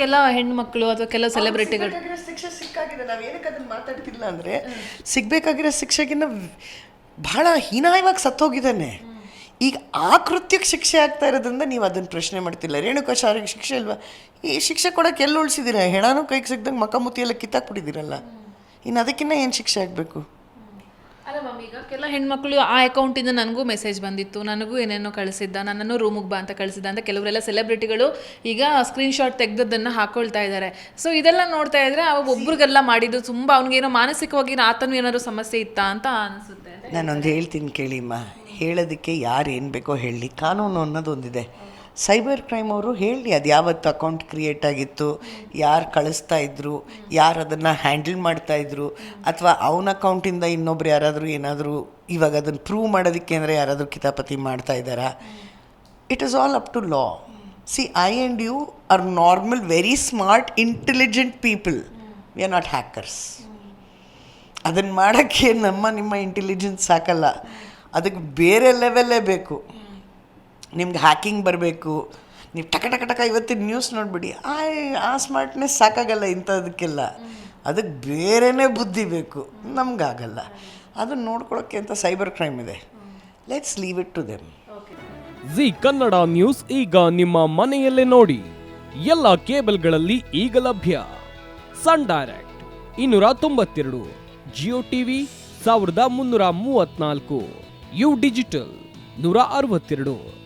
ಕೆಲ ಹೆಣ್ಮಕ್ಳು ಅಥವಾ ಕೆಲವು ಸೆಲೆಬ್ರಿಟಿಗಳು ಶಿಕ್ಷೆ ಸಿಕ್ಕಾಗಿದೆ. ನಾವು ಏನಕ್ಕೆ ಅದನ್ನ ಮಾತಾಡ್ತಿಲ್ಲ ಅಂದ್ರೆ ಸಿಗ್ಬೇಕಾಗಿರೋ ಶಿಕ್ಷೆಗಿನ್ನ ಬಹಳ ಹೀನಾಯವಾಗಿ ಸತ್ತೋಗಿದ್ದಾನೆ. ಈಗ ಆ ಕೃತ್ಯಕ್ಕೆ ಶಿಕ್ಷೆ ಆಗ್ತಾ ಇರೋದ್ರಿಂದ ನೀವು ಅದನ್ನ ಪ್ರಶ್ನೆ ಮಾಡ್ತಿಲ್ಲ. ರೇಣುಕಾಚಾರ್ಯಗೆ ಶಿಕ್ಷೆ ಇಲ್ವಾ? ಈ ಶಿಕ್ಷೆ ಕೊಡೋಕೆ ಎಲ್ಲಿ ಉಳಿಸಿದ್ದೀರಾ ಹೆಣನೂ ಕೈಗೆ ಸಿಗ್ದಂಗೆ ಮಕ್ಕಮುತ್ತಿ ಎಲ್ಲ ಕಿತ್ತಾಕ್ಬಿಟ್ಟಿದ್ದೀರಲ್ಲ. ಇನ್ನು ಅದಕ್ಕಿಂತ ಏನು ಶಿಕ್ಷೆ ಆಗಬೇಕು? ಈಗ ಕೆಲ ಹೆಣ್ಮಕ್ಳು ಆ ಅಕೌಂಟಿಂದ ನನಗೂ ಮೆಸೇಜ್ ಬಂದಿತ್ತು. ನನಗೂ ಏನೇನೋ ಕಳಿಸಿದ್ದ, ನನ್ನನ್ನು ರೂಮಿಗೆ ಬಾ ಅಂತ ಕಳಿಸಿದ್ದ ಅಂತ ಕೆಲವರೆಲ್ಲ ಸೆಲೆಬ್ರಿಟಿಗಳು ಈಗ ಸ್ಕ್ರೀನ್ಶಾಟ್ ತೆಗೆದದ್ದನ್ನು ಹಾಕೊಳ್ತಾ ಇದ್ದಾರೆ ಸೊ ಇದೆಲ್ಲ ನೋಡ್ತಾ ಇದ್ರೆ ಅವಾಗ ಒಬ್ರಿಗೆಲ್ಲ ಮಾಡಿದ್ದು ತುಂಬ ಅವ್ನಿಗೇನೋ ಮಾನಸಿಕವಾಗಿ ಆತನು ಏನಾದ್ರು ಸಮಸ್ಯೆ ಇತ್ತಾ ಅಂತ ಅನಿಸುತ್ತೆ. ನಾನೊಂದು ಹೇಳ್ತೀನಿ ಕೇಳಿಮ್ಮ. ಹೇಳೋದಕ್ಕೆ ಯಾರು ಏನು ಬೇಕೋ ಹೇಳಿ. ಕಾನೂನು ಅನ್ನೋದು ಒಂದಿದೆ ಸೈಬರ್ ಕ್ರೈಮ್ ಅವರು ಹೇಳಿ ಅದು ಯಾವತ್ತು ಅಕೌಂಟ್ ಕ್ರಿಯೇಟ್ ಆಗಿತ್ತು, ಯಾರು ಕಳಿಸ್ತಾ ಇದ್ರು, ಯಾರು ಅದನ್ನು ಹ್ಯಾಂಡಲ್ ಮಾಡ್ತಾ ಇದ್ರು, ಅಥವಾ ಅವನ ಅಕೌಂಟಿಂದ ಇನ್ನೊಬ್ರು ಯಾರಾದರೂ ಏನಾದರೂ ಇವಾಗ ಅದನ್ನು ಪ್ರೂವ್ ಮಾಡೋದಕ್ಕೆ ಅಂದರೆ ಯಾರಾದರೂ ಕಿತಾಪತಿ ಮಾಡ್ತಾ ಇದ್ದಾರಾ? It is all up to law see I and you are normal very smart intelligent people we are not hackers ಅದನ್ನು ಮಾಡೋಕ್ಕೆ ನಮ್ಮ ನಿಮ್ಮ ಇಂಟೆಲಿಜೆನ್ಸ್ ಸಾಕಲ್ಲ. ಅದಕ್ಕೆ ಬೇರೆ ಲೆವೆಲ್ಲೇ ಬೇಕು. ನಿಮ್ಗೆ ಹ್ಯಾಕಿಂಗ್ ಬರಬೇಕು. ನೀವು ಟಕ ಟಕ ಟಕ ಇವತ್ತಿನ ನ್ಯೂಸ್ ನೋಡಿಬಿಡಿ. ಆ ಆ ಸ್ಮಾರ್ಟ್ನೆಸ್ ಸಾಕಾಗಲ್ಲ ಇಂಥದಕ್ಕೆಲ್ಲ. ಅದಕ್ಕೆ ಬೇರೆನೇ ಬುದ್ಧಿ ಬೇಕು. ನಮಗಾಗಲ್ಲ. ಅದನ್ನು ನೋಡ್ಕೊಳ್ಳೋಕ್ಕೆ ಅಂತ ಸೈಬರ್ ಕ್ರೈಮ್ ಇದೆ. Let's leave it to them Zee Kannada news ಈಗ ನಿಮ್ಮ ಮನೆಯಲ್ಲೇ ನೋಡಿ. ಎಲ್ಲ ಕೇಬಲ್ಗಳಲ್ಲಿ ಈಗ ಲಭ್ಯ. ಸನ್ ಡೈರೆಕ್ಟ್ ಇನ್ನೂರ ತೊಂಬತ್ತೆರಡು, ಜಿಯೋ ಟಿವಿ ಸಾವಿರದ ಮುನ್ನೂರ ಮೂವತ್ನಾಲ್ಕು ಯು ಡಿಜಿಟಲ್ ನೂರ ಅರವತ್ತೆರಡು.